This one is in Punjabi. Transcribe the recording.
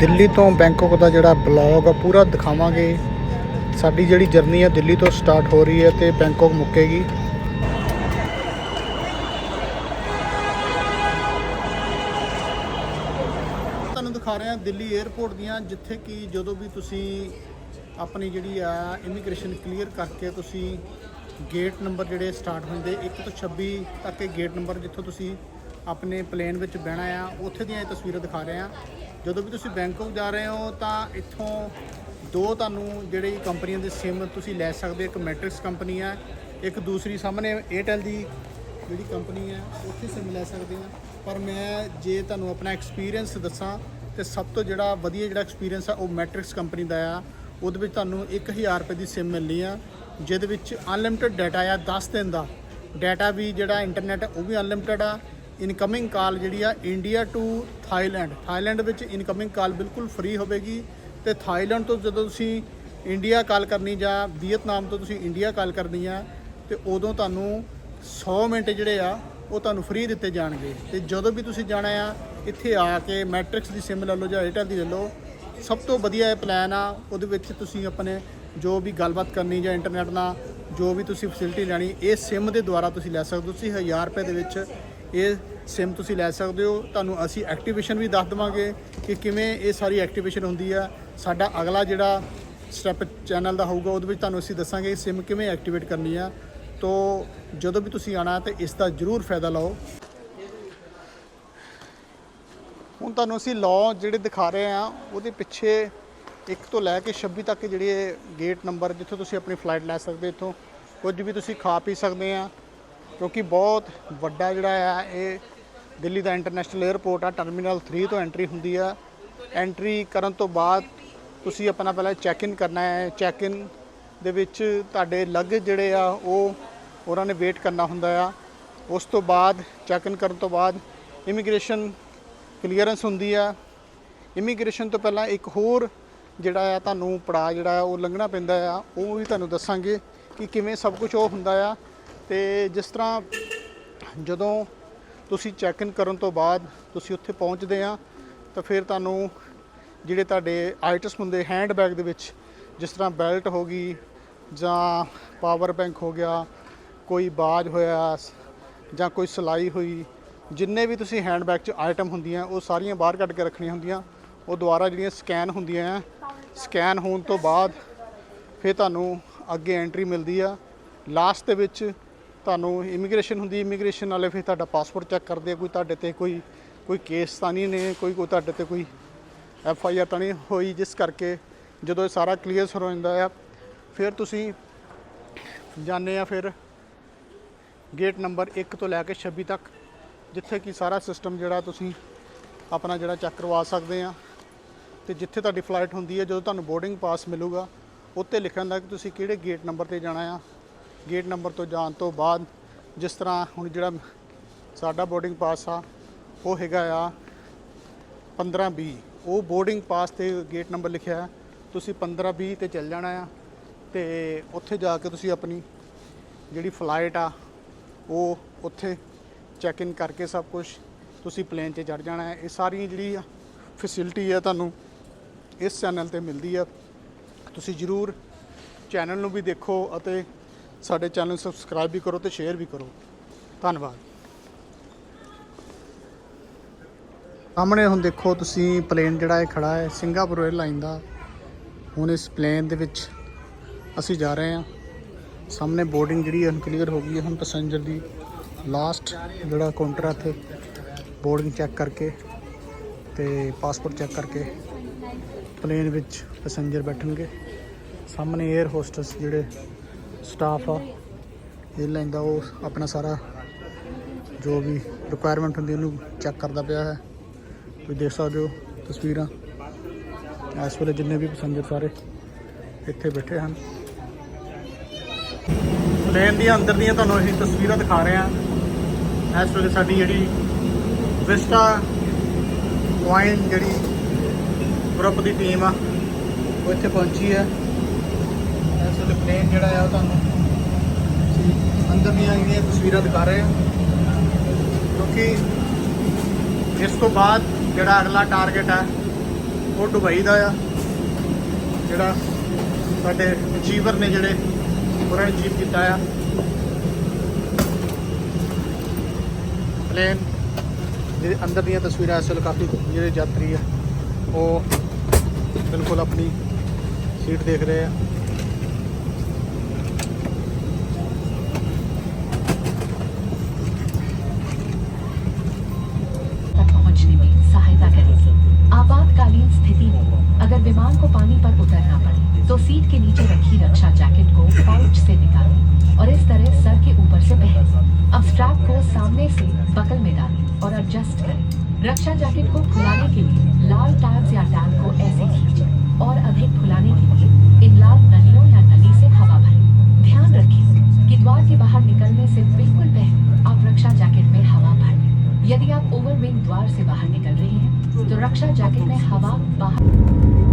ਦਿੱਲੀ ਤੋਂ ਬੈਂਕਾਕ ਦਾ ਜਿਹੜਾ ਬਲੌਗ ਆ, ਪੂਰਾ ਦਿਖਾਵਾਂਗੇ। ਸਾਡੀ ਜਿਹੜੀ ਜਰਨੀ ਆ, ਦਿੱਲੀ ਤੋਂ ਸਟਾਰਟ ਹੋ ਰਹੀ ਹੈ ਤੇ ਬੈਂਕਾਕ ਮੁੱਕੇਗੀ। ਤੁਹਾਨੂੰ ਦਿਖਾ ਰਹੇ ਹਾਂ ਦਿੱਲੀ 에ਅਰਪੋਰਟ ਦੀਆਂ, ਜਿੱਥੇ ਕਿ ਜਦੋਂ ਵੀ ਤੁਸੀਂ ਆਪਣੀ ਜਿਹੜੀ ਆ ਇਮੀਗ੍ਰੇਸ਼ਨ ਕਲੀਅਰ ਕਰਕੇ ਤੁਸੀਂ ਗੇਟ ਨੰਬਰ ਜਿਹੜੇ ਸਟਾਰਟ ਹੁੰਦੇ 1 ਤੋਂ 26 ਤੱਕ ਇਹ ਗੇਟ ਨੰਬਰ ਜਿੱਥੋਂ ਤੁਸੀਂ ਆਪਣੇ ਪਲੇਨ ਵਿੱਚ ਬਹਿਣਾ ਆ, ਉੱਥੇ ਦੀਆਂ ਇਹ ਤਸਵੀਰਾਂ ਦਿਖਾ ਰਹੇ ਹਾਂ ਜਦੋਂ ਵੀ ਤੁਸੀਂ ਬੈਂਕਾਕ ਜਾ ਰਹੇ ਹੋ, ਤਾਂ ਇੱਥੋਂ ਦੋ ਤੁਹਾਨੂੰ ਜਿਹੜੀ ਕੰਪਨੀਆਂ ਦੇ ਸਿਮ ਤੁਸੀਂ ਲੈ ਸਕਦੇ ਇੱਕ ਮੈਟ੍ਰਿਕਸ ਕੰਪਨੀ ਆ, ਇੱਕ ਦੂਸਰੀ ਸਾਹਮਣੇ 에ਅਰਟੈਲ ਦੀ ਜਿਹੜੀ ਕੰਪਨੀ ਹੈ ਉੱਥੇ ਸਿਮ ਲੈ ਸਕਦੇ ਆ। ਪਰ ਮੈਂ ਜੇ ਤੁਹਾਨੂੰ ਆਪਣਾ ਐਕਸਪੀਰੀਅੰਸ ਦੱਸਾਂ, ਤੇ ਸਭ ਤੋਂ ਜਿਹੜਾ ਵਧੀਆ ਜਿਹੜਾ ਐਕਸਪੀਰੀਅੰਸ ਆ, ਉਹ ਮੈਟ੍ਰਿਕਸ ਕੰਪਨੀ ਦਾ ਆ। ਉਹਦੇ ਵਿੱਚ ਤੁਹਾਨੂੰ 1000 ਰੁਪਏ ਦੀ ਸਿਮ ਮਿਲਣੀ ਆ, ਜਿਹਦੇ ਵਿੱਚ ਅਨਲਿਮਿਟਿਡ ਡਾਟਾ ਆ 10 ਦਿਨ ਦਾ। ਡਾਟਾ ਵੀ ਜਿਹੜਾ ਇੰਟਰਨੈਟ ਉਹ ਵੀ ਅਨਲਿਮਿਟਿਡ ਆ। ਇਨਕਮਿੰਗ ਕਾਲ ਜਿਹੜੀ ਆ ਇੰਡੀਆ ਟੂ ਥਾਈਲੈਂਡ ਥਾਈਲੈਂਡ ਵਿੱਚ ਇਨਕਮਿੰਗ ਕਾਲ ਬਿਲਕੁਲ ਫ੍ਰੀ ਹੋਵੇਗੀ। ਤੇ ਥਾਈਲੈਂਡ ਤੋਂ ਜਦੋਂ ਤੁਸੀਂ ਇੰਡੀਆ ਕਾਲ ਕਰਨੀ ਜਾਂ ਵੀਅਤਨਾਮ ਤੋਂ ਤੁਸੀਂ ਇੰਡੀਆ ਕਾਲ ਕਰਨੀ ਆ, ਤੇ ਉਦੋਂ ਤੁਹਾਨੂੰ 100 ਮਿੰਟ ਜਿਹੜੇ ਆ, ਉਹ ਤੁਹਾਨੂੰ ਫ੍ਰੀ ਦਿੱਤੇ ਜਾਣਗੇ। ਤੇ ਜਦੋਂ ਵੀ ਤੁਸੀਂ ਜਾਣਾ ਆ, ਇੱਥੇ ਆ ਕੇ ਮੈਟ੍ਰਿਕਸ ਦੀ ਸਿਮ ਲੈ ਲਓ ਜਾਂ ਏਅਰਟੈਲ ਦੀ ਲੈ ਲਓ। ਸਭ ਤੋਂ ਵਧੀਆ ਇਹ ਪਲਾਨ ਆ, ਉਹਦੇ ਵਿੱਚ ਤੁਸੀਂ ਆਪਣੇ ਜੋ ਵੀ ਗੱਲਬਾਤ ਕਰਨੀ ਜਾਂ ਇੰਟਰਨੈਟ ਨਾਲ, ਜੋ ਵੀ ਤੁਸੀਂ ਫੈਸਿਲਿਟੀ ਲੈਣੀ, ਇਹ ਸਿਮ ਦੇ ਦੁਆਰਾ ਤੁਸੀਂ ਲੈ ਸਕਦੇ ਹੋ। ਤੁਸੀਂ 1000 ਰੁਪਏ ਦੇ ਵਿੱਚ ਇਹ ਸਿਮ ਤੁਸੀਂ ਲੈ ਸਕਦੇ ਹੋ। ਤੁਹਾਨੂੰ ਅਸੀਂ ਐਕਟੀਵੇਸ਼ਨ ਵੀ ਦੱਸ ਦੇਵਾਂਗੇ ਕਿ ਕਿਵੇਂ ਇਹ ਸਾਰੀ ਐਕਟੀਵੇਸ਼ਨ ਹੁੰਦੀ ਆ। ਸਾਡਾ ਅਗਲਾ ਜਿਹੜਾ ਸਟੈਪ ਚੈਨਲ ਦਾ ਹੋਊਗਾ, ਉਹਦੇ ਵਿੱਚ ਤੁਹਾਨੂੰ ਅਸੀਂ ਦੱਸਾਂਗੇ ਸਿਮ ਕਿਵੇਂ ਐਕਟੀਵੇਟ ਕਰਨੀ ਆ। ਤੋ ਜਦੋਂ ਵੀ ਤੁਸੀਂ ਆਣਾ ਤੇ ਇਸ ਦਾ ਜ਼ਰੂਰ ਫਾਇਦਾ ਲਓ। ਹੁਣ ਤੁਹਾਨੂੰ ਅਸੀਂ ਲਾਅ ਜਿਹੜੇ ਦਿਖਾ ਰਹੇ ਆ, ਉਹਦੇ ਪਿੱਛੇ ਇੱਕ ਤੋਂ ਲੈ ਕੇ 26 ਤੱਕ ਜਿਹੜੇ ਗੇਟ ਨੰਬਰ ਜਿੱਥੋਂ ਤੁਸੀਂ ਆਪਣੀ ਫਲਾਈਟ ਲੈ ਸਕਦੇ ਇੱਥੋਂ ਕੁਝ ਵੀ ਤੁਸੀਂ ਖਾ ਪੀ ਸਕਦੇ ਆ। ਕਿਉਂਕਿ ਬਹੁਤ ਵੱਡਾ ਜਿਹੜਾ ਆ, ਇਹ ਦਿੱਲੀ ਦਾ ਇੰਟਰਨੈਸ਼ਨਲ 에ਅਰਪੋਰਟ ਆ, ਟਰਮੀਨਲ 3 ਤੋਂ ਐਂਟਰੀ ਹੁੰਦੀ ਆ। ਐਂਟਰੀ ਕਰਨ ਤੋਂ ਬਾਅਦ ਤੁਸੀਂ ਆਪਣਾ ਪਹਿਲਾਂ ਚੈੱਕ ਇਨ ਕਰਨਾ ਹੈ। ਚੈੱਕ ਇਨ ਦੇ ਵਿੱਚ ਤੁਹਾਡੇ ਲਗੇਜ ਜਿਹੜੇ ਆ, ਉਹ ਉਹਨਾਂ ਨੇ ਵੇਟ ਕਰਨਾ ਹੁੰਦਾ ਆ। ਉਸ ਤੋਂ ਬਾਅਦ ਚੈੱਕ ਇਨ ਕਰਨ ਤੋਂ ਬਾਅਦ ਇਮੀਗ੍ਰੇਸ਼ਨ ਕਲੀਅਰੈਂਸ ਹੁੰਦੀ ਆ। ਇਮੀਗ੍ਰੇਸ਼ਨ ਤੋਂ ਪਹਿਲਾਂ ਇੱਕ ਹੋਰ ਜਿਹੜਾ ਆ ਤੁਹਾਨੂੰ ਪੜਾ ਜਿਹੜਾ ਆ, ਉਹ ਲੰਘਣਾ ਪੈਂਦਾ ਆ। ਉਹ ਵੀ ਤੁਹਾਨੂੰ ਦੱਸਾਂਗੇ ਕਿ ਕਿਵੇਂ ਸਭ ਕੁਝ ਉਹ ਹੁੰਦਾ ਆ। ਤੇ ਜਿਸ ਤਰ੍ਹਾਂ ਜਦੋਂ ਤੁਸੀਂ ਚੈੱਕ ਇਨ ਕਰਨ ਤੋਂ ਬਾਅਦ ਤੁਸੀਂ ਉੱਥੇ ਪਹੁੰਚਦੇ ਆ ਤਾਂ ਫਿਰ ਤੁਹਾਨੂੰ ਜਿਹੜੇ ਤੁਹਾਡੇ ਆਈਟਸ ਹੁੰਦੇ ਹੈਂਡ ਬੈਗ ਦੇ ਵਿੱਚ, ਜਿਸ ਤਰ੍ਹਾਂ ਬੈਲਟ ਹੋ ਗਈ ਜਾਂ ਪਾਵਰ ਬੈਂਕ ਹੋ ਗਿਆ, ਕੋਈ ਬਾਜ ਹੋਇਆ, ਜਾਂ ਕੋਈ ਸਲਾਈ ਹੋਈ, ਜਿੰਨੇ ਵੀ ਤੁਸੀਂ ਹੈਂਡ ਬੈਗ 'ਚ ਆਈਟਮ ਹੁੰਦੀਆਂ, ਉਹ ਸਾਰੀਆਂ ਬਾਹਰ ਕੱਢ ਕੇ ਰੱਖਣੀਆਂ ਹੁੰਦੀਆਂ, ਉਹ ਦੁਬਾਰਾ ਜਿਹੜੀਆਂ ਸਕੈਨ ਹੁੰਦੀਆਂ ਆ ਸਕੈਨ ਹੋਣ ਤੋਂ ਬਾਅਦ ਫਿਰ ਤੁਹਾਨੂੰ ਅੱਗੇ ਐਂਟਰੀ ਮਿਲਦੀ ਆ। ਲਾਸਟ ਦੇ ਵਿੱਚ ਤੁਹਾਨੂੰ ਇਮੀਗ੍ਰੇਸ਼ਨ ਹੁੰਦੀ ਇਮੀਗ੍ਰੇਸ਼ਨ ਵਾਲੇ ਫਿਰ ਤੁਹਾਡਾ ਪਾਸਪੋਰਟ ਚੈੱਕ ਕਰਦੇ ਆ, ਕੋਈ ਤੁਹਾਡੇ ਤੇ ਕੋਈ ਕੋਈ ਕੇਸ ਤਾਂ ਨਹੀਂ ਨੇ, ਕੋਈ ਕੋਈ ਤੁਹਾਡੇ ਤੇ ਕੋਈ ਐਫ ਆਈ ਆਰ ਤਾਂ ਨਹੀਂ ਹੋਈ, ਜਿਸ ਕਰਕੇ ਜਦੋਂ ਇਹ ਸਾਰਾ ਕਲੀਅਰ ਹੋ ਜਾਂਦਾ ਆ, ਫਿਰ ਤੁਸੀਂ ਜਾਂਦੇ ਆ ਫਿਰ ਗੇਟ ਨੰਬਰ 1 ਤੋਂ ਲੈ ਕੇ 26 ਤੱਕ, ਜਿੱਥੇ ਕਿ ਸਾਰਾ ਸਿਸਟਮ ਜਿਹੜਾ ਤੁਸੀਂ ਆਪਣਾ ਜਿਹੜਾ ਚੈੱਕ ਕਰਵਾ ਸਕਦੇ ਆ। ਤੇ ਜਿੱਥੇ ਤੁਹਾਡੀ ਫਲਾਈਟ ਹੁੰਦੀ ਹੈ ਜਦੋਂ ਤੁਹਾਨੂੰ ਬੋਰਡਿੰਗ ਪਾਸ ਮਿਲੂਗਾ, ਉੱਤੇ ਲਿਖਿਆ ਹੁੰਦਾ ਕਿ ਤੁਸੀਂ ਕਿਹੜੇ ਗੇਟ ਨੰਬਰ ਤੇ ਜਾਣਾ ਆ। ਗੇਟ ਨੰਬਰ ਤੋਂ ਜਾਣ ਤੋਂ ਬਾਅਦ ਜਿਸ ਤਰ੍ਹਾਂ ਹੁਣ ਜਿਹੜਾ ਸਾਡਾ ਬੋਰਡਿੰਗ ਪਾਸ ਆ, ਉਹ ਹੈਗਾ ਆ 15 20 ਉਹ ਬੋਰਡਿੰਗ ਪਾਸ ਤੇ ਗੇਟ ਨੰਬਰ ਲਿਖਿਆ ਤੁਸੀਂ 15 20 ਤੇ ਚੱਲ ਜਾਣਾ ਆ ਤੇ ਉੱਥੇ ਜਾ ਕੇ ਤੁਸੀਂ ਆਪਣੀ ਜਿਹੜੀ ਫਲਾਈਟ ਆ, ਉਹ ਉੱਥੇ ਚੈੱਕ ਇਨ ਕਰਕੇ ਸਭ ਕੁਝ ਤੁਸੀਂ ਪਲੇਨ 'ਤੇ ਚੜ ਜਾਣਾ ਹੈ ਇਹ ਸਾਰੀ ਜਿਹੜੀ ਫੈਸਿਲਿਟੀ ਆ ਤੁਹਾਨੂੰ ਇਸ ਚੈਨਲ ਤੇ ਮਿਲਦੀ ਆ। ਤੁਸੀਂ ਜਰੂਰ ਚੈਨਲ ਨੂੰ ਵੀ ਦੇਖੋ ਅਤੇ ਸਾਡੇ ਚੈਨਲ ਨੂੰ ਸਬਸਕ੍ਰਾਈਬ ਵੀ ਕਰੋ ਤੇ ਸ਼ੇਅਰ ਵੀ ਕਰੋ। ਧੰਨਵਾਦ। ਸਾਹਮਣੇ ਹੁਣ ਦੇਖੋ ਤੁਸੀਂ ਪਲੇਨ ਜਿਹੜਾ ਇਹ ਖੜਾ ਹੈ, ਸਿੰਗਾਪੁਰ 에ਅਰਲਾਈਨ ਦਾ। ਹੁਣ ਇਸ ਪਲੇਨ ਦੇ ਵਿੱਚ ਅਸੀਂ ਜਾ ਰਹੇ ਹਾਂ। ਸਾਹਮਣੇ ਬੋਰਡਿੰਗ ਜਿਹੜੀ ਹੈ ਕਲੀਅਰ ਹੋ ਗਈ ਹੈ ਹੁਣ ਪੈਸੇਂਜਰ ਦੀ। ਲਾਸਟ ਜਿਹੜਾ ਕਾਊਂਟਰ ਹੈ ਇੱਥੇ, ਬੋਰਡਿੰਗ ਚੈੱਕ ਕਰਕੇ ਤੇ ਪਾਸਪੋਰਟ ਚੈੱਕ ਕਰਕੇ ਪਲੇਨ ਵਿੱਚ ਪੈਸੇਂਜਰ ਬੈਠਣਗੇ। ਸਾਹਮਣੇ 에ਅਰ ਹੋਸਟਸ ਜਿਹੜੇ ਸਟਾਫ ਆ। 에ਅਰਲਾਈਨ ਦਾ ਉਹ ਆਪਣਾ ਸਾਰਾ ਜੋ ਵੀ ਰਿਕੁਆਇਰਮੈਂਟ ਹੁੰਦੀ ਉਹਨੂੰ ਚੈੱਕ ਕਰਦਾ ਪਿਆ ਹੈ। ਤੁਸੀਂ ਦੇਖ ਸਕਦੇ ਹੋ ਤਸਵੀਰਾਂ। ਇਸ ਵੇਲੇ ਜਿੰਨੇ ਵੀ ਪੈਸੇਂਜਰ ਸਾਰੇ ਇੱਥੇ ਬੈਠੇ ਹਨ। ਪਲੇਨ ਦੀਆਂ ਅੰਦਰ ਦੀਆਂ ਤੁਹਾਨੂੰ ਅਸੀਂ ਤਸਵੀਰਾਂ ਦਿਖਾ ਰਹੇ ਹਾਂ। ਇਸ ਵੇਲੇ ਸਾਡੀ ਜਿਹੜੀ ਵਿਸਟਾ ਪੁਆਇੰਟ ਜਿਹੜੀ ਗਰੁੱਪ ਦੀ ਟੀਮ ਆ, ਉਹ ਇੱਥੇ ਪਹੁੰਚੀ ਹੈ। ਇਸ ਪਲੇਨ ਜਿਹੜਾ ਆ ਉਹ ਤੁਹਾਨੂੰ ਅੰਦਰ ਦੀਆਂ ਜਿਹੜੀਆਂ ਤਸਵੀਰਾਂ ਦਿਖਾ ਰਹੇ ਹਾਂ ਕਿਉਂਕਿ ਇਸ ਤੋਂ ਬਾਅਦ ਜਿਹੜਾ ਅਗਲਾ ਟਾਰਗੇਟ ਹੈ ਉਹ ਦੁਬਈ ਦਾ ਆ। ਜਿਹੜਾ ਸਾਡੇ ਅਚੀਵਰ ਨੇ ਜਿਹੜੇ ਉਹਨਾਂ ਨੇ ਅਚੀਵ ਕੀਤਾ ਆ। ਪਲੇਨ ਜਿਹਦੇ ਅੰਦਰ ਦੀਆਂ ਤਸਵੀਰਾਂ ਇਸ ਕਾਫੀ ਜਿਹੜੇ ਯਾਤਰੀ ਆ, ਉਹ ਬਿਲਕੁਲ ਆਪਣੀ ਸੀਟ ਦੇਖ ਰਹੇ ਆ। नीचे रखी रक्षा जैकेट को पाउच से निकालें और इस तरह सर के ऊपर से पहनें। अब स्ट्रैप को सामने से बकल में डालें और एडजस्ट करें। रक्षा जैकेट को फुलाने के लिए लाल टैब्स या टैब को ऐसे खींचें और अधिक फुलाने के लिए इन लाल नलियों या नली से हवा भरें। ध्यान रखें कि द्वार के बाहर निकलने से बिल्कुल पहले आप रक्षा जैकेट में हवा भर लें। यदि आप ओवरविंग द्वार से बाहर निकल रहे हैं तो रक्षा जैकेट में हवा बाहर